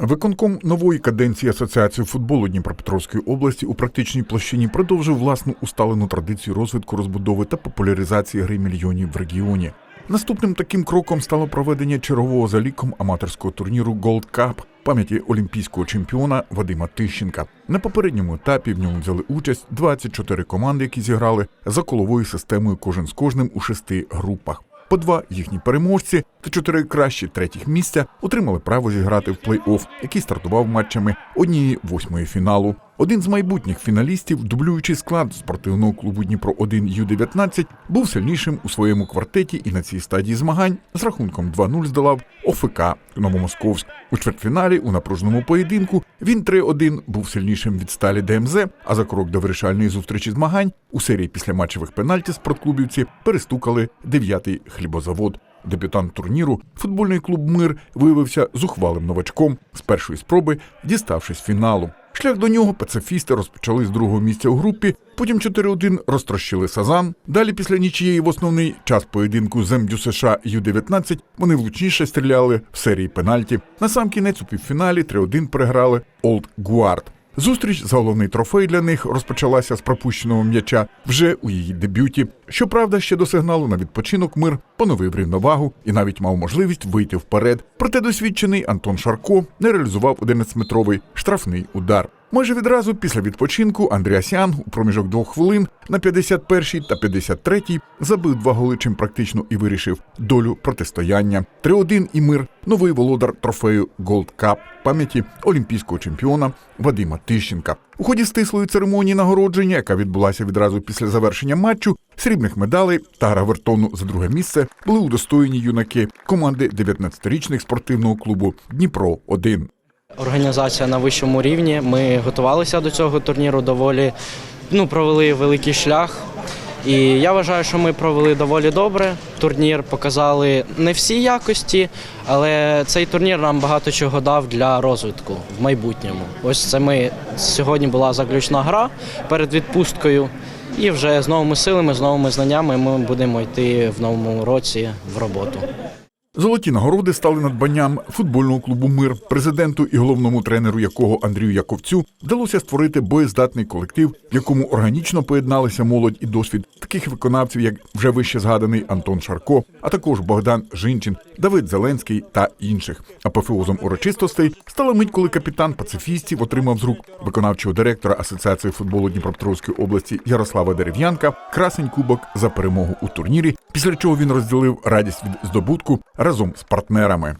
Виконком нової каденції Асоціації футболу Дніпропетровської області у практичній площині продовжив власну усталену традицію розвитку розбудови та популяризації гри мільйонів в регіоні. Наступним таким кроком стало проведення чергового за ліком аматорського турніру Gold Cup пам'яті олімпійського чемпіона Вадима Тищенка. На попередньому етапі в ньому взяли участь 24 команди, які зіграли за коловою системою кожен з кожним у шести групах. По два їхні переможці та чотири кращі третіх місця отримали право зіграти в плей-офф, який стартував матчами однієї восьмої фіналу. Один з майбутніх фіналістів, дублюючий склад спортивного клубу Дніпро 1 Ю-19, був сильнішим у своєму квартеті і на цій стадії змагань з рахунком 2-0 здолав ОФК Новомосковськ. У чвертьфіналі у напруженому поєдинку він 3-1 був сильнішим від сталі ДМЗ. А за крок до вирішальної зустрічі змагань у серії післяматчевих пенальті спортклубівці перестукали дев'ятий хлібозавод. Дебютант турніру, футбольний клуб Мир виявився зухвалим новачком з першої спроби, діставшись фіналу. Шлях до нього пацифісти розпочали з другого місця у групі, потім 4-1 розтрощили Сазан. Далі, після нічиєї в основний час поєдинку з США Ю-19 вони влучніше стріляли в серії пенальті. На сам кінець у півфіналі 3-1 переграли Олд Гуард. Зустріч за головний трофей для них розпочалася з пропущеного м'яча вже у її дебюті. Щоправда, ще до сигналу на відпочинок мир поновив рівновагу і навіть мав можливість вийти вперед. Проте досвідчений Антон Шарко не реалізував 11-метровий штрафний удар. Майже відразу після відпочинку Андріасян у проміжок двох хвилин на 51-й та 53-й забив два голи, чим практично і вирішив долю протистояння. 3-1 і мир новий володар трофею Gold Cup пам'яті олімпійського чемпіона Вадима Тищенка. У ході стислої церемонії нагородження, яка відбулася відразу після завершення матчу, срібних медалей та гравертону за друге місце були удостоєні юнаки команди 19-річних спортивного клубу Дніпро 1 Організація на вищому рівні. Ми готувалися до цього турніру доволі, ну, провели великий шлях. І я вважаю, що ми провели доволі добре. Турнір показали не всі якості, але цей турнір нам багато чого дав для розвитку в майбутньому. Ось це ми сьогодні була заключна гра перед відпусткою. І вже з новими силами, з новими знаннями ми будемо йти в новому році в роботу. Золоті нагороди стали надбанням футбольного клубу Мир, президенту і головному тренеру якого Андрію Яковцю вдалося створити боєздатний колектив, в якому органічно поєдналися молодь і досвід таких виконавців, як вже вище згаданий Антон Шарко, а також Богдан Жинчин, Давид Зеленський та інших. Апофеозом урочистостей стала мить, коли капітан пацифістів отримав з рук виконавчого директора Асоціації футболу Дніпропетровської області Ярослава Дерев'янка красень кубок за перемогу у турнірі, після чого він розділив радість від здобутку разом з партнерами.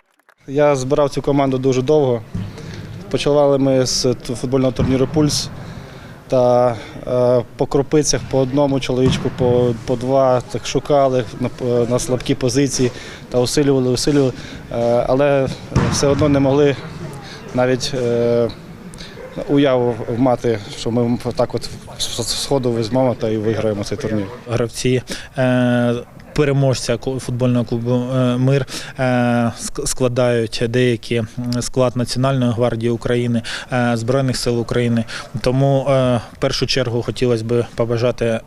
Я збирав цю команду дуже довго. Почали ми з футбольного турніру Пульс. Та е, по кропицях по одному чоловічку, по, по два так шукали на, на слабкі позиції та усилювали, усилювали. Е, але все одно не могли навіть е, уяву мати, що ми так от з сходу візьмемо та і виграємо цей турнір. гравці. Переможця футбольного клубу е, Мир е, складають деякі склад Національної гвардії України, е, Збройних сил України. Тому в першу чергу хотілося б побажати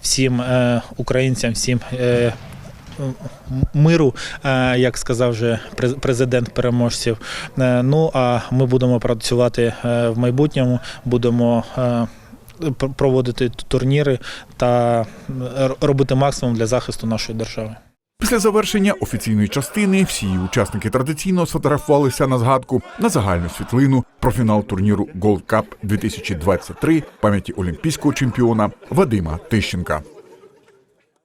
всім українцям, всім миру, як сказав вже през- президент переможців. Ну а ми будемо працювати в майбутньому, будемо. Пр- Проводити турніри та робити максимум для захисту нашої держави. Після завершення офіційної частини всі учасники традиційно сфотографувалися на згадку на загальну світлину про фінал турніру Gold Cup 2023 пам'яті олімпійського чемпіона Вадима Тищенка.